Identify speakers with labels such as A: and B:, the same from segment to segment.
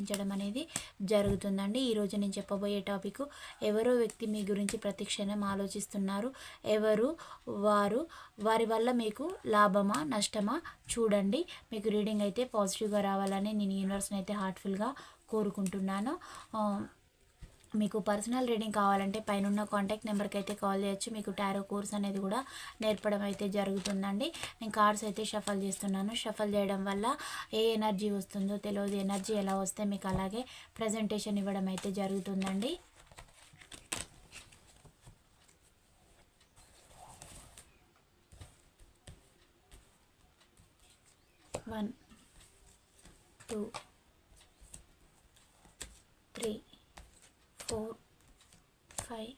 A: వర్తించడం అనేది జరుగుతుందండి. ఈరోజు నేను చెప్పబోయే టాపిక్ ఎవరో వ్యక్తి మీ గురించి ప్రతిక్షణం ఆలోచిస్తున్నారు. ఎవరు? వారు? వారి వల్ల మీకు లాభమా నష్టమా? చూడండి. మీకు రీడింగ్ అయితే పాజిటివ్గా రావాలని నేను యూనివర్స్ని అయితే హార్ట్ఫుల్గా కోరుకుంటున్నాను. మీకు పర్సనల్ రీడింగ్ కావాలంటే పైన కాంటాక్ట్ నెంబర్కి అయితే కాల్ చేయొచ్చు. మీకు టారో కోర్స్ అనేది కూడా నేర్పడం అయితే జరుగుతుందండి. నేను కార్డ్స్ అయితే షఫల్ చేస్తున్నాను. షఫల్ చేయడం వల్ల ఏ ఎనర్జీ వస్తుందో తెలియదు. ఎనర్జీ ఎలా వస్తే మీకు అలాగే ప్రజెంటేషన్ ఇవ్వడం అయితే జరుగుతుందండి. One two three four five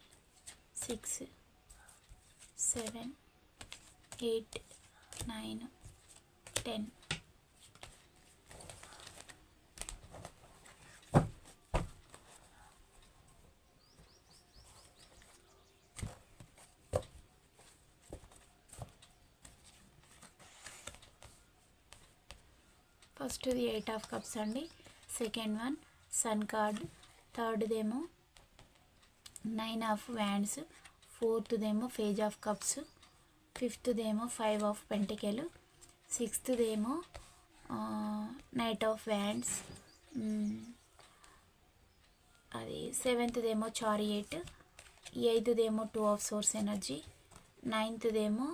A: six seven eight nine ten. ఫస్ట్ది ఎయిట్ ఆఫ్ కప్స్ అండి. సెకండ్ వన్ సన్ కార్డ్ థర్డ్దేమో నైన్ ఆఫ్ వ్యాండ్స్ ఫోర్త్దేమో ఫేజ్ ఆఫ్ కప్స్ ఫిఫ్త్దేమో ఫైవ్ ఆఫ్ పెంటికెలు సిక్స్త్దేమో నైట్ ఆఫ్ వ్యాండ్స్ అది సెవెంత్దేమో చారియట్ ఎయిత్దేమో టూ ఆఫ్ సోర్స్ ఎనర్జీ నైన్త్దేమో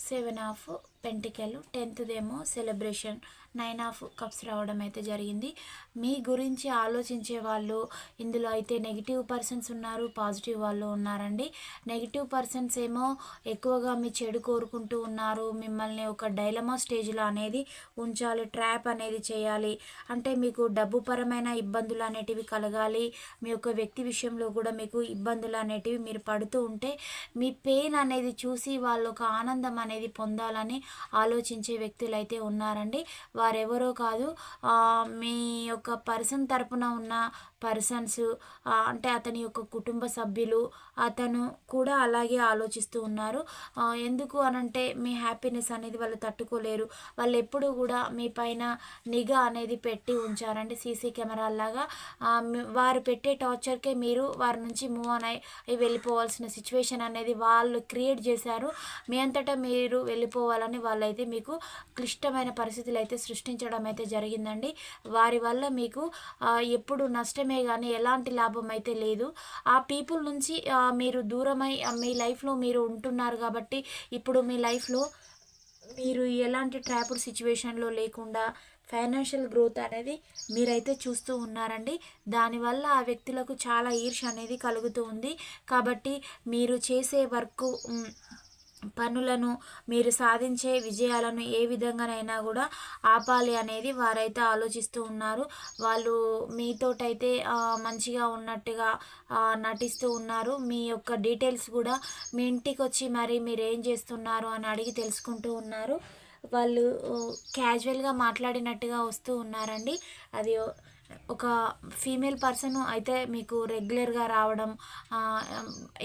A: సెవెన్ ఆఫ్ పెంటికల్ టెన్త్దేమో సెలబ్రేషన్ నైన్ ఆఫ్ కప్స్ రావడం అయితే జరిగింది. మీ గురించి ఆలోచించే వాళ్ళు ఇందులో అయితే నెగిటివ్ పర్సన్స్ ఉన్నారు పాజిటివ్ వాళ్ళు ఉన్నారండి. నెగిటివ్ పర్సన్స్ ఏమో ఎక్కువగా మీ చెడు కోరుకుంటూ ఉన్నారు మిమ్మల్ని ఒక డైలమా స్టేజ్లో అనేది ఉంచాలి ట్రాప్ అనేది చేయాలి. అంటే మీకు డబ్బు పరమైన ఇబ్బందులు అనేటివి కలగాలి. మీ యొక్క వ్యక్తి విషయంలో కూడా మీకు ఇబ్బందులు అనేటివి మీరు పడుతూ ఉంటే మీ పెయిన్ అనేది చూసి వాళ్ళు ఒక ఆనందం అనేది పొందాలని ఆలోచించే వ్యక్తులు అయితే ఉన్నారండి. వారెవరో కాదు మీ యొక్క పర్సన్ తరపున ఉన్న పర్సన్స్ అంటే అతని యొక్క కుటుంబ సభ్యులు అతను కూడా అలాగే ఆలోచిస్తూ ఉన్నారు. ఎందుకు అనంటే మీ హ్యాపీనెస్ అనేది వాళ్ళు తట్టుకోలేరు. వాళ్ళు ఎప్పుడూ కూడా మీ పైన నిఘా అనేది పెట్టి ఉంచారండి సీసీ కెమెరా లాగా వారు పెట్టే టార్చర్కే మీరు వారి నుంచి మూవ్ ఆన్ అయి వెళ్ళిపోవాల్సిన సిచ్యువేషన్ అనేది వాళ్ళు క్రియేట్ చేశారు. మీ అంతటా మీరు వెళ్ళిపోవాలని వాళ్ళైతే మీకు క్లిష్టమైన పరిస్థితులు అయితే సృష్టించడం అయితే జరిగిందండి. వారి వల్ల మీకు ఎప్పుడు నష్టమే కానీ ఎలాంటి లాభం అయితే లేదు. ఆ పీపుల్ నుంచి మీరు దూరమై మీ లైఫ్లో మీరు ఉంటున్నారు కాబట్టి ఇప్పుడు మీ లైఫ్లో మీరు ఎలాంటి ట్రాపుడ్ సిచ్యువేషన్లో లేకుండా ఫైనాన్షియల్ గ్రోత్ అనేది మీరైతే చూస్తూ ఉన్నారండి. దానివల్ల ఆ వ్యక్తులకు చాలా ఈర్ష అనేది కలుగుతూ ఉంది. కాబట్టి మీరు చేసే వర్క్ పనులను మీరు సాధించే విజయాలను ఏ విధంగానైనా కూడా ఆపాలి అనేది వారైతే ఆలోచిస్తూ ఉన్నారు. వాళ్ళు మీతోటైతే మంచిగా ఉన్నట్టుగా నటిస్తూ ఉన్నారు. మీ యొక్క డీటెయిల్స్ కూడా మీ ఇంటికి వచ్చి మరి మీరు ఏం చేస్తున్నారు అని అడిగి తెలుసుకుంటూ ఉన్నారు. వాళ్ళు క్యాజువల్గా మాట్లాడినట్టుగా వస్తూ ఉన్నారండి. అది ఒక ఫీమేల్ పర్సన్ అయితే మీకు రెగ్యులర్గా రావడం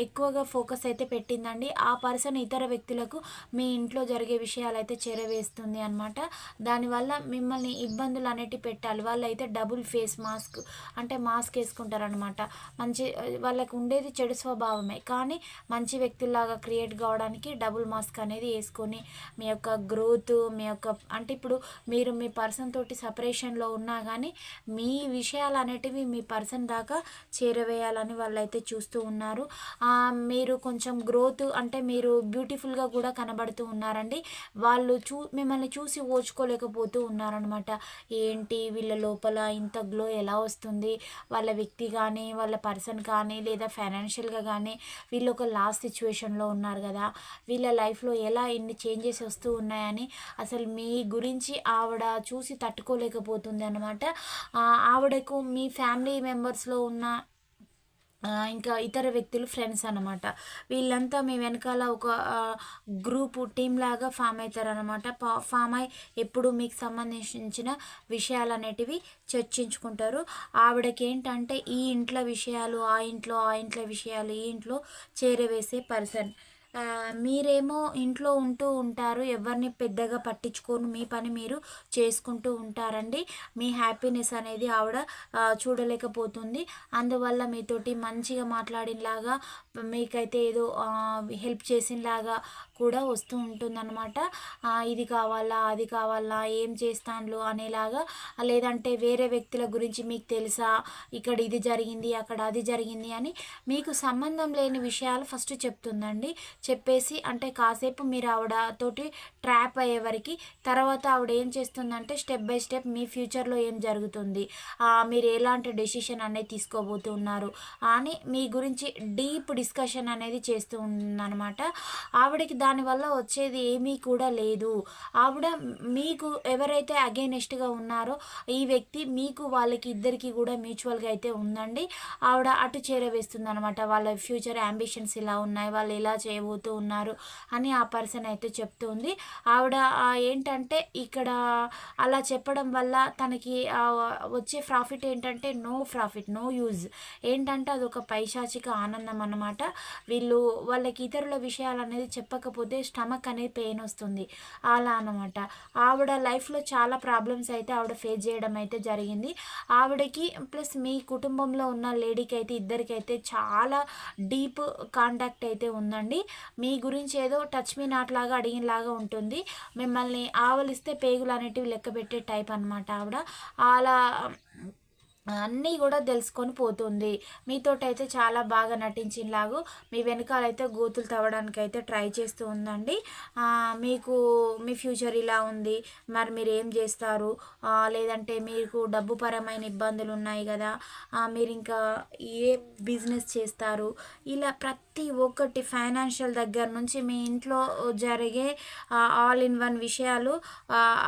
A: ఎక్కువగా ఫోకస్ అయితే పెట్టిందండి. ఆ పర్సన్ ఇతర వ్యక్తులకు మీ ఇంట్లో జరిగే విషయాలు అయితే చేరవేస్తుంది అనమాట దానివల్ల మిమ్మల్ని ఇబ్బందులు అనేటివి పెట్టాలి. వాళ్ళు అయితే డబుల్ ఫేస్ మాస్క్ అంటే మాస్క్ వేసుకుంటారనమాట మంచి వాళ్ళకు ఉండేది చెడు స్వభావమే. కానీ మంచి వ్యక్తుల్లాగా క్రియేట్ కావడానికి డబుల్ మాస్క్ అనేది వేసుకొని మీ యొక్క గ్రోత్ మీ యొక్క అంటే ఇప్పుడు మీరు మీ పర్సన్ తోటి సపరేషన్లో ఉన్నా కానీ మీ ఈ విషయాలు అనేటివి మీ పర్సన్ దాకా చేరవేయాలని వాళ్ళైతే చూస్తూ ఉన్నారు. మీరు కొంచెం గ్రోత్ అంటే మీరు బ్యూటిఫుల్గా కూడా కనబడుతూ ఉన్నారండి. వాళ్ళు చూ మిమ్మల్ని చూసి ఓచుకోలేకపోతూ ఉన్నారనమాట ఏంటి వీళ్ళ లోపల ఇంత గ్లో ఎలా వస్తుంది? వాళ్ళ వ్యక్తి కానీ వాళ్ళ పర్సన్ కానీ లేదా ఫైనాన్షియల్గా కానీ వీళ్ళు ఒక లాస్ట్ సిచ్యువేషన్లో ఉన్నారు కదా. వీళ్ళ లైఫ్లో ఎలా ఇన్ని చేంజెస్ వస్తూ ఉన్నాయని అసలు మీ గురించి ఆవిడ చూసి తట్టుకోలేకపోతుంది అనమాట ఆవిడకు మీ ఫ్యామిలీ మెంబర్స్లో ఉన్న ఇంకా ఇతర వ్యక్తులు ఫ్రెండ్స్ అనమాట వీళ్ళంతా మీ వెనకాల ఒక గ్రూప్ టీమ్ లాగా ఫామ్ అవుతారనమాట ఫామ్ అయి ఎప్పుడు మీకు సంబంధించిన విషయాలు అనేటివి చర్చించుకుంటారు. ఆవిడకి ఏంటంటే ఈ ఇంట్లో విషయాలు ఆ ఇంట్లో ఆ ఇంట్లో విషయాలు ఈ ఇంట్లో చేరవేసే పర్సన్. మీరేమో ఇంట్లో ఉంటూ ఉంటారు. ఎవరిని పెద్దగా పట్టించుకోను. మీ పని మీరు చేసుకుంటూ ఉంటారండి. మీ హ్యాపీనెస్ అనేది ఆవిడ చూడలేకపోతుంది. అందువల్ల మీతోటి మంచిగా మాట్లాడినలాగా మీకైతే ఏదో హెల్ప్ చేసినలాగా కూడా వస్తూ ఉంటుందన్నమాట. ఇది కావాలా అది కావాలా ఏం చేస్తాను అనేలాగా. లేదంటే వేరే వ్యక్తుల గురించి మీకు తెలుసా? ఇక్కడ ఇది జరిగింది అక్కడ అది జరిగింది అని మీకు సంబంధం లేని విషయాలు ఫస్ట్ చెప్తుందండి. చెప్పేసి అంటే కాసేపు మీరు ఆవిడతోటి ట్రాప్ అయ్యే తర్వాత ఆవిడ ఏం చేస్తుందంటే స్టెప్ బై స్టెప్ మీ ఫ్యూచర్లో ఏం జరుగుతుంది? మీరు ఎలాంటి డెసిషన్ అనేది తీసుకోబోతున్నారు అని మీ గురించి డీప్ డిస్కషన్ అనేది చేస్తూ ఉందన్నమాట. ఆవిడకి దానివల్ల వచ్చేది ఏమీ కూడా లేదు. ఆవిడ మీకు ఎవరైతే అగైనెస్ట్గా ఉన్నారో ఈ వ్యక్తి మీకు వాళ్ళకి ఇద్దరికి కూడా మ్యూచువల్గా అయితే ఉందండి. ఆవిడ అటు చేరవేస్తుంది అనమాట వాళ్ళ ఫ్యూచర్ అంబిషన్స్ ఇలా ఉన్నాయి. వాళ్ళు ఎలా చేయబోతూ ఉన్నారు అని ఆ పర్సన్ అయితే చెప్తుంది. ఆవిడ ఏంటంటే ఇక్కడ అలా చెప్పడం వల్ల తనకి వచ్చే ప్రాఫిట్ ఏంటంటే నో ప్రాఫిట్ నో యూజ్. ఏంటంటే అది ఒక పైశాచిక ఆనందం అన్నమాట. వీళ్ళు వాళ్ళకి ఇతరుల విషయాలు అనేది చెప్పకపోతే స్టమక్ అనేది పెయిన్ వస్తుంది. అలా అనమాట ఆవిడ లైఫ్లో చాలా ప్రాబ్లమ్స్ అయితే ఆవిడ ఫేస్ చేయడం అయితే జరిగింది. ఆవిడకి ప్లస్ మీ కుటుంబంలో ఉన్న లేడీకి అయితే ఇద్దరికైతే చాలా డీప్ కాంటాక్ట్ అయితే ఉందండి. మీ గురించి ఏదో టచ్ మీ నాట్లాగా అడిగినలాగా ఉంటుంది. మిమ్మల్ని ఆవలిస్తే పేగులు అనేటివి లెక్క పెట్టే టైప్ అనమాట ఆవిడ. అలా అన్నీ కూడా తెలుసుకొని పోతుంది. మీతోటైతే చాలా బాగా నటించినలాగు మీ వెనకాలైతే గోతులు తవ్వడానికి అయితే ట్రై చేస్తూ ఉందండి. మీకు మీ ఫ్యూచర్ ఇలా ఉంది. మరి మీరు ఏం చేస్తారు లేదంటే మీకు డబ్బు పరమైన ఇబ్బందులు ఉన్నాయి కదా. మీరు ఇంకా ఏ బిజినెస్ చేస్తారు? ఇలా ప్రతి ఒక్కటి ఫైనాన్షియల్ దగ్గర నుంచి మీ ఇంట్లో జరిగే ఆల్ ఇన్ వన్ విషయాలు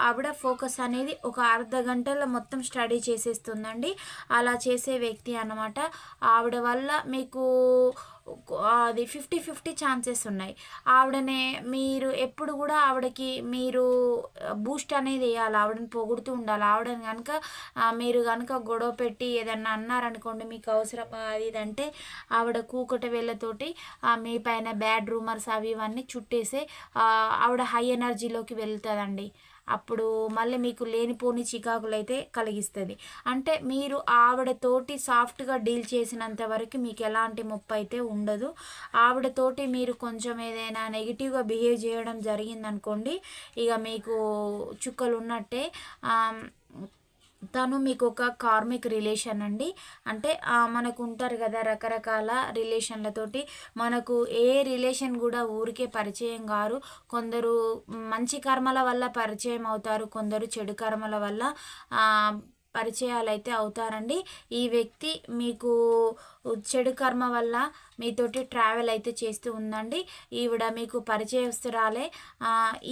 A: ఆవిడ ఫోకస్ అనేది ఒక అర్ధ గంటలో మొత్తం స్టడీ చేసేస్తుందండి. అలా చేసే వ్యక్తి అనమాట ఆవిడ వల్ల మీకు అది ఫిఫ్టీ ఫిఫ్టీ ఛాన్సెస్ ఉన్నాయి. ఆవిడనే మీరు ఎప్పుడు కూడా ఆవిడకి మీరు బూస్ట్ అనేది వేయాలి. ఆవిడని పొగుడుతూ ఉండాలి. ఆవిడని కనుక మీరు కనుక గొడవ పెట్టి ఏదన్నా అన్నారనుకోండి మీకు అవసరం అది ఇదంటే ఆవిడ కూకట వేళ్ళతోటి మీ పైన బ్యాడ్ రూమర్స్ అవి ఇవన్నీ చుట్టేసే ఆవిడ హై ఎనర్జీలోకి వెళ్తుందండి. అప్పుడు మళ్ళీ మీకు లేనిపోని చికాకులు అయితే కలిగిస్తుంది. అంటే మీరు ఆవిడతోటి సాఫ్ట్గా డీల్ చేసినంత వరకు మీకు ఎలాంటి ముప్పు అయితే ఉండదు. ఆవిడతోటి మీరు కొంచెం ఏదైనా నెగిటివ్గా బిహేవ్ చేయడం జరిగిందనుకోండి ఇక మీకు చుక్కలు ఉన్నట్టే తను మీకు ఒక కార్మిక్ రిలేషన్ అండి. అంటే మనకు ఉంటారు కదా రకరకాల రిలేషన్లతోటి మనకు ఏ రిలేషన్ కూడా ఊరికే పరిచయం కారు. కొందరు మంచి కర్మల వల్ల పరిచయం అవుతారు కొందరు చెడు కర్మల వల్ల పరిచయాలు అయితే అవుతారండి. ఈ వ్యక్తి మీకు చెడు కర్మ వల్ల మీతోటి ట్రావెల్ అయితే చేస్తూ ఉందండి. ఈవిడ మీకు పరిచయస్తురాలే.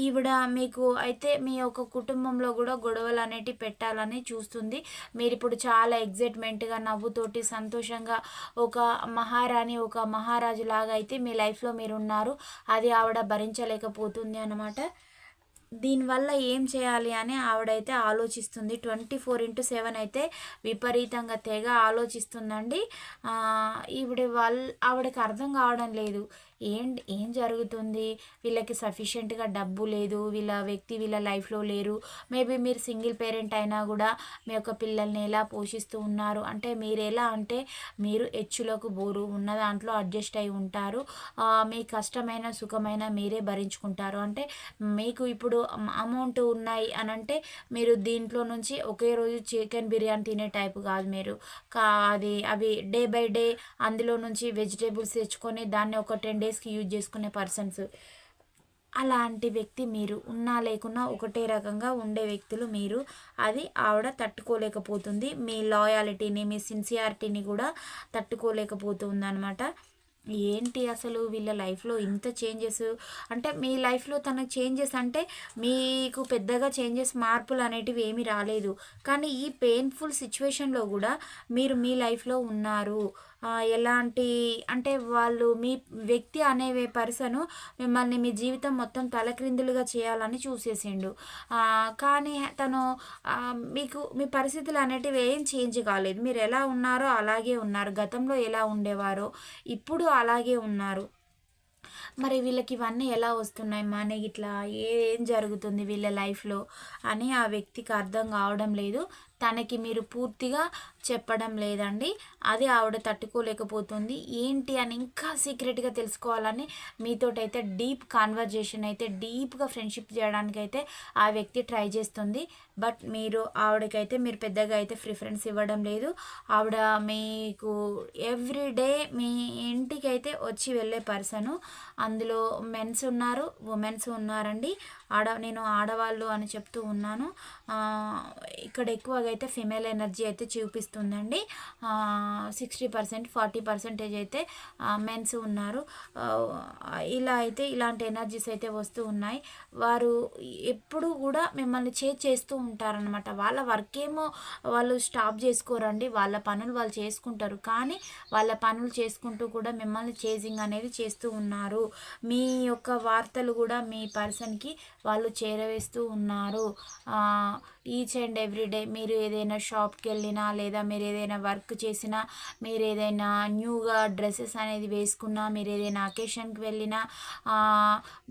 A: ఈవిడ మీకు అయితే మీ యొక్క కుటుంబంలో కూడా గొడవలు అనేటివి పెట్టాలని చూస్తుంది. మీరు ఇప్పుడు చాలా ఎగ్జైట్మెంట్గా నవ్వుతోటి సంతోషంగా ఒక మహారాణి ఒక మహారాజు లాగా అయితే మీ లైఫ్లో మీరు ఉన్నారు అది ఆవిడ భరించలేకపోతుంది అనమాట దీనివల్ల ఏం చేయాలి అని ఆవిడైతే ఆలోచిస్తుంది. ట్వంటీ ఫోర్ ఇంటూ సెవెన్ అయితే విపరీతంగా తెగ ఆలోచిస్తుందండి. ఈవిడ వాళ్ళ ఆవిడకి అర్థం కావడం లేదు. ఏం ఏం జరుగుతుంది? వీళ్ళకి సఫిషియెంట్గా డబ్బు లేదు వీళ్ళ వ్యక్తి వీళ్ళ లైఫ్లో లేరు. మేబీ మీరు సింగిల్ పేరెంట్ అయినా కూడా మీ యొక్క పిల్లల్ని ఎలా పోషిస్తూ ఉన్నారు? అంటే మీరు ఎలా అంటే మీరు హెచ్చులకు బోరు ఉన్న దాంట్లో అడ్జస్ట్ అయి ఉంటారు. మీ కష్టమైన సుఖమైన మీరే భరించుకుంటారు. అంటే మీకు ఇప్పుడు అమౌంట్ ఉన్నాయి అని అంటే మీరు దీంట్లో నుంచి ఒకే రోజు చికెన్ బిర్యానీ తినే టైప్ కాదు మీరు. కా అది అవి డే బై డే అందులో నుంచి వెజిటేబుల్స్ తెచ్చుకొని దాన్ని ఒక టెన్ డేస్కి యూజ్ చేసుకునే పర్సన్స్ అలాంటి వ్యక్తి మీరు ఉన్నా లేకున్నా ఒకటే రకంగా ఉండే వ్యక్తులు మీరు. అది ఆవిడ తట్టుకోలేకపోతుంది. మీ లాయాలిటీని మీ సిన్సియారిటీని కూడా తట్టుకోలేకపోతుంది అనమాట ఏంటి అసలు వీళ్ళ లైఫ్లో ఇంత చేంజెస్ అంటే మీ లైఫ్లో తన చేంజెస్ అంటే మీకు పెద్దగా చేంజెస్ మార్పులు అనేటివి ఏమీ రాలేదు. కానీ ఈ పెయిన్ఫుల్ సిచ్యువేషన్లో కూడా మీరు మీ లైఫ్లో ఉన్నారు. ఎలాంటి అంటే వాళ్ళు మీ వ్యక్తి అనే పర్సను మిమ్మల్ని మీ జీవితం మొత్తం తలక్రిందులుగా చేయాలని చూసేసిండు. కానీ తను మీకు మీ పరిస్థితులు అనేటివి ఏం చేంజ్ కాలేదు. మీరు ఎలా ఉన్నారో అలాగే ఉన్నారు. గతంలో ఎలా ఉండేవారో ఇప్పుడు అలాగే ఉన్నారు. మరి వీళ్ళకి ఇవన్నీ ఎలా వస్తున్నాయి? మనీ ఇట్లా ఏం జరుగుతుంది వీళ్ళ లైఫ్లో? అని ఆ వ్యక్తికి అర్థం కావడం లేదు. తనకి మీరు పూర్తిగా చెప్పడం లేదండి. అది ఆవిడ తట్టుకోలేకపోతుంది. ఏంటి అని ఇంకా సీక్రెట్గా తెలుసుకోవాలని మీతోటైతే డీప్ కాన్వర్జేషన్ అయితే డీప్గా ఫ్రెండ్షిప్ చేయడానికైతే ఆ వ్యక్తి ట్రై చేస్తుంది. బట్ మీరు ఆవిడకైతే మీరు పెద్దగా అయితే ప్రిఫరెన్స్ ఇవ్వడం లేదు. ఆవిడ మీకు ఎవ్రీ డే మీ ఇంటికి అయితే వచ్చి వెళ్ళే పర్సను. అందులో మెన్స్ ఉన్నారు ఉమెన్స్ ఉన్నారండి. ఆడ నేను ఆడవాళ్ళు అని చెప్తూ ఉన్నాను. ఇక్కడ ఎక్కువగా అయితే ఫిమేల్ ఎనర్జీ అయితే చూపిస్తుందండి సిక్స్టీ పర్సెంట్ ఫార్టీ పర్సెంటేజ్ అయితే మెన్స్ ఉన్నారు. ఇలా అయితే ఇలాంటి ఎనర్జీస్ అయితే వస్తూ ఉన్నాయి. వారు ఎప్పుడు కూడా మిమ్మల్ని చే చేస్తూ ఉంటారనమాట వాళ్ళ వర్క్ ఏమో వాళ్ళు స్టాప్ చేసుకోరండి. వాళ్ళ పనులు వాళ్ళు చేసుకుంటారు. కానీ వాళ్ళ పనులు చేసుకుంటూ కూడా మిమ్మల్ని చేజింగ్ అనేది చేస్తూ ఉన్నారు. మీ యొక్క వార్తలు కూడా మీ పర్సన్కి వాళ్ళు చేరవేస్తూ ఉన్నారు. ఈచ్ అండ్ ఎవ్రీ డే మీరు ఏదైనా షాప్కి వెళ్ళినా లేదా మీరు ఏదైనా వర్క్ చేసినా మీరు ఏదైనా న్యూగా డ్రెస్సెస్ అనేది వేసుకున్నా మీరు ఏదైనా అకేషన్కి వెళ్ళినా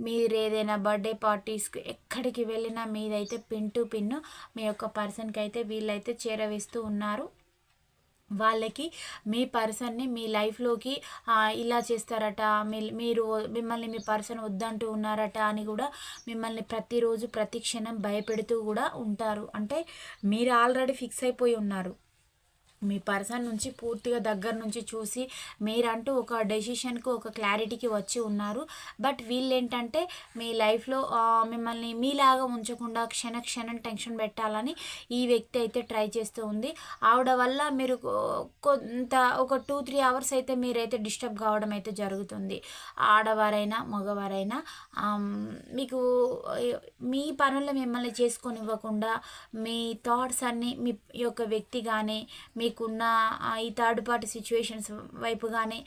A: మీరు ఏదైనా బర్త్డే పార్టీస్కి ఎక్కడికి వెళ్ళినా మీదైతే పిన్ టు పిన్ మీ యొక్క పర్సన్కి అయితే వీళ్ళైతే చేరవేస్తూ ఉన్నారు. వాళ్ళకి మీ పర్సన్ని మీ లైఫ్లోకి ఇలా చేస్తారట మీ మీరు మిమ్మల్ని మీ పర్సన్ వద్దంటూ ఉన్నారట అని కూడా మిమ్మల్ని ప్రతిరోజు ప్రతి క్షణం భయపెడుతూ కూడా ఉంటారు. అంటే మీరు ఆల్రెడీ ఫిక్స్ అయిపోయి ఉన్నారు. మీ పర్సన్ నుంచి పూర్తిగా దగ్గర నుంచి చూసి మీరంటూ ఒక డెసిషన్కు ఒక క్లారిటీకి వచ్చి ఉన్నారు. బట్ వీళ్ళు ఏంటంటే మీ లైఫ్లో మిమ్మల్ని మీలాగా ఉంచకుండా క్షణ క్షణం టెన్షన్ పెట్టాలని ఈ వ్యక్తి అయితే ట్రై చేస్తూ ఉంది. ఆవిడ వల్ల మీరు కొంత ఒక టూ త్రీ అవర్స్ అయితే మీరైతే డిస్టర్బ్ కావడం అయితే జరుగుతుంది. ఆడవారైనా మగవారైనా మీకు మీ పనులు మిమ్మల్ని చేసుకొని ఇవ్వకుండా మీ థాట్స్ అన్నీ మీ యొక్క వ్యక్తి కానీ మీ మీకున్న ఈ థర్డ్ పార్టీ సిచ్యువేషన్స్ వైపుగానే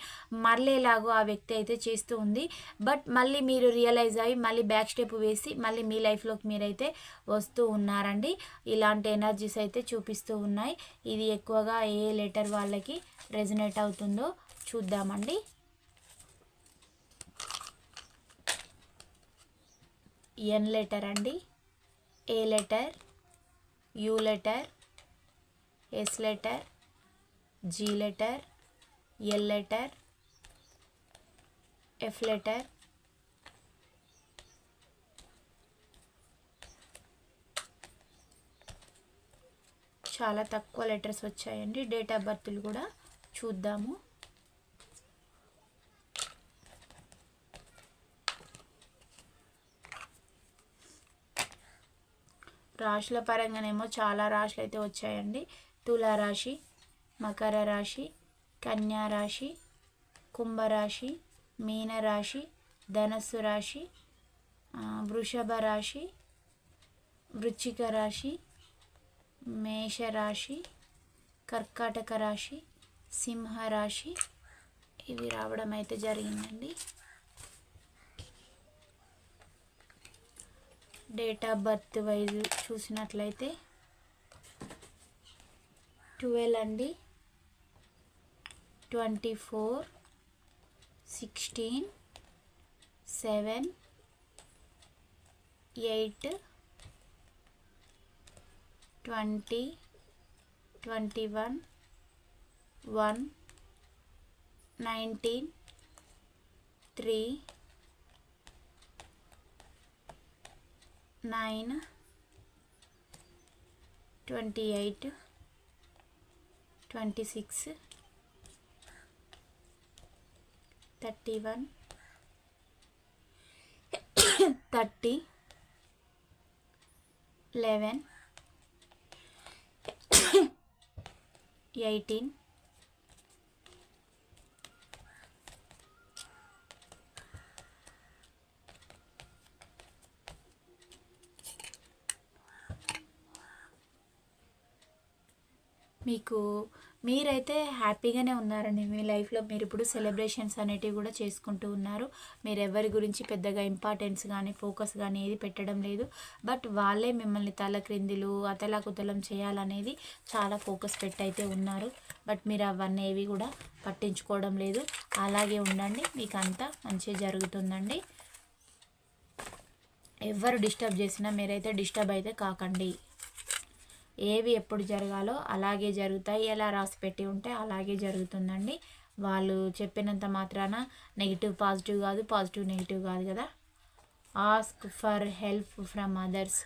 A: మరలేలాగో ఆ వ్యక్తి అయితే చేస్తూ ఉంది. బట్ మళ్ళీ మీరు రియలైజ్ అయ్యి మళ్ళీ బ్యాక్ స్టెప్ వేసి మళ్ళీ మీ లైఫ్లోకి మీరైతే వస్తూ ఉన్నారండి. ఇలాంటి ఎనర్జీస్ అయితే చూపిస్తూ ఉన్నాయి. ఇది ఎక్కువగా ఏ లెటర్ వాళ్ళకి రెజనేట్ అవుతుందో చూద్దామండి. ఎన్ లెటర్ అండి. A letter U letter S letter G letter L letter F letter చాలా తక్కువ లెటర్స్ వచ్చాయండి. డేట్ ఆఫ్ బర్త్లు కూడా చూద్దాము. రాశుల పరంగానేమో చాలా రాశులు అయితే వచ్చాయండి. తులారాశి మకర రాశి కన్యా రాశి కుంభరాశి మీనరాశి ధనస్సు రాశి వృషభ రాశి వృచ్చిక రాశి మేషరాశి కర్కాటక రాశి సింహరాశి. ఇవి రావడం అయితే జరిగిందండి. డేట్ ఆఫ్ బర్త్ వైజ్ చూసినట్లయితే ట్వెల్వ్ అండి. Twenty four sixteen seven eight twenty twenty one one nineteen three nine twenty eight. Twenty six thirty one thirty eleven eighteen మీకు మీరైతే హ్యాపీగానే ఉన్నారండి మీ లైఫ్లో మీరు ఇప్పుడు సెలబ్రేషన్స్ అనేటివి కూడా చేసుకుంటూ ఉన్నారు. మీరు ఎవరి గురించి పెద్దగా ఇంపార్టెన్స్ కానీ ఫోకస్ కానీ ఏది పెట్టడం లేదు. బట్ వాళ్ళే మిమ్మల్ని తల క్రిందిలు అతలాకుతలం చేయాలనేది చాలా ఫోకస్ పెట్టయితే ఉన్నారు. బట్ మీరు అవన్నీ ఏవి కూడా పట్టించుకోవడం లేదు. అలాగే ఉండండి. మీకు అంతా మంచిగా జరుగుతుందండి. ఎవరు డిస్టర్బ్ చేసినా మీరైతే డిస్టర్బ్ అయితే కాకండి. ఏవి ఎప్పుడు జరగాలో అలాగే జరుగుతాయి. ఎలా రాసి పెట్టి ఉంటే అలాగే జరుగుతుందండి. వాళ్ళు చెప్పినంత మాత్రాన నెగిటివ్ పాజిటివ్ కాదు పాజిటివ్ నెగిటివ్ కాదు కదా. Ask for help from others.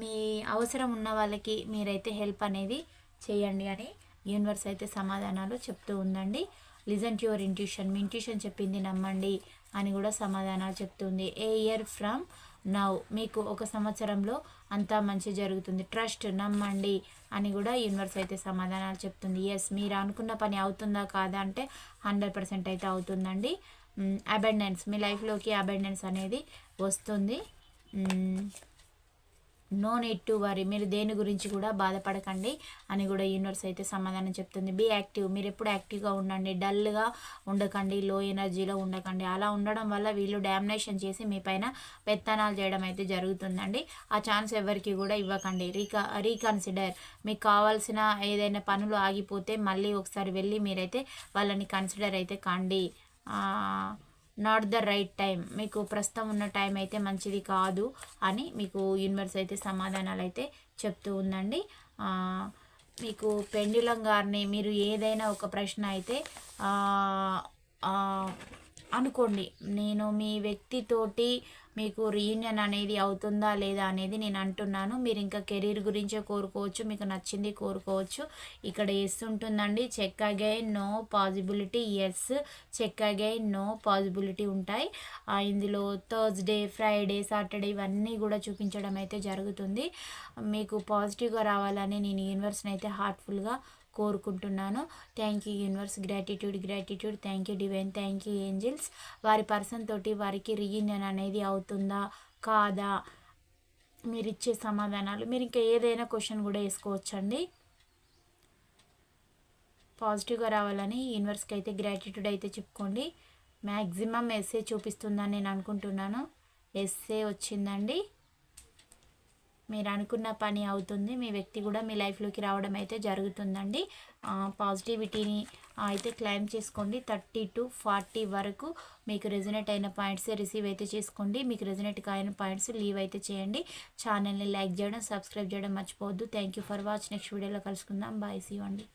A: మీ అవసరం ఉన్న వాళ్ళకి మీరైతే హెల్ప్ అనేది చేయండి అని యూనివర్స్ అయితే సమాధానాలు చెప్తూ ఉందండి. Listen to your intuition. Me intuition చెప్పింది నమ్మండి అని కూడా సమాధానాలు చెప్తుంది. ఏ ఇయర్ ఫ్రమ్ నవ్ మీకు ఒక సంవత్సరంలో అంతా మంచి జరుగుతుంది. ట్రస్ట్ నమ్మండి అని కూడా యూనివర్స్ అయితే సమాధానాలు చెప్తుంది. ఎస్ మీరు అనుకున్న పని అవుతుందా కాదా అంటే హండ్రెడ్ పర్సెంట్ అయితే అవుతుందండి. Mm, అబెండెన్స్ మీ లైఫ్లోకి అబెండెన్స్ అనేది వస్తుంది. Mm. No need to worry మీరు దేని గురించి కూడా బాధపడకండి అని కూడా యూనివర్స్ అయితే సమాధానం చెప్తుంది. బీ యాక్టివ్ మీరు ఎప్పుడు యాక్టివ్గా ఉండండి. డల్గా ఉండకండి. లో ఎనర్జీలో ఉండకండి. అలా ఉండడం వల్ల వీళ్ళు డామినేషన్ చేసి మీ పైన పెత్తనాలు చేయడం అయితే జరుగుతుందండి. ఆ ఛాన్స్ ఎవరికి కూడా ఇవ్వకండి. రీకా రీకన్సిడర్ మీకు కావాల్సిన ఏదైనా పనులు ఆగిపోతే మళ్ళీ ఒకసారి వెళ్ళి మీరైతే వాళ్ళని కన్సిడర్ అయితే కండి. నాట్ ద రైట్ టైం మీకు ప్రస్తుతం ఉన్న టైం అయితే మంచిది కాదు అని మీకు యూనివర్స్ అయితే సమాధానాలు అయితే చెప్తూ ఉందండి. మీకు పెండ్యులం గారిని మీరు ఏదైనా ఒక ప్రశ్న అయితే అనుకోండి. నేను మీ వ్యక్తితోటి మీకు రీయూనియన్ అనేది అవుతుందా లేదా అనేది నేను అంటున్నాను. మీరు ఇంకా కెరీర్ గురించే కోరుకోవచ్చు మీకు నచ్చింది కోరుకోవచ్చు. ఇక్కడ ఎస్ ఉంటుందండి. Check again no possibility yes check again no possibility ఉంటాయి. ఇందులో థర్స్డే ఫ్రైడే సాటర్డే ఇవన్నీ కూడా చూపించడం అయితే జరుగుతుంది. మీకు పాజిటివ్గా రావాలని నేను యూనివర్స్ని అయితే హార్ట్ఫుల్గా కోరుకుంటున్నాను. Thank you universe gratitude gratitude thank you divine thank you angels వారి పర్సన్ తోటి వారికి రీయూనియన్ అనేది అవుతుందా? కాదా? మీరు ఇచ్చే సమాధానాలు. మీరు ఇంకా ఏదైనా క్వశ్చన్ కూడా వేసుకోవచ్చండి. పాజిటివ్గా రావాలని యూనివర్స్కి అయితే గ్రాటిట్యూడ్ అయితే చెప్పుకోండి. మ్యాక్సిమం ఎస్ఏ చూపిస్తుందని నేను అనుకుంటున్నాను. ఎస్ఏ వచ్చిందండి. మీరు అనుకున్న పని అవుతుంది. మీ వ్యక్తి కూడా మీ లైఫ్లోకి రావడం అయితే జరుగుతుందండి. పాజిటివిటీని అయితే క్లైమ్ చేసుకోండి. థర్టీ టు ఫార్టీ వరకు మీకు రెజినేట్ అయిన పాయింట్స్ రిసీవ్ అయితే చేసుకోండి. మీకు రెజినేట్ కాయిన పాయింట్స్ లీవ్ అయితే చేయండి. ఛానల్ని లైక్ చేయడం సబ్స్క్రైబ్ చేయడం మర్చిపోవద్దు. Thank you for watch next వీడియోలో కలుసుకుందాం. బాయ్ సీ అండి.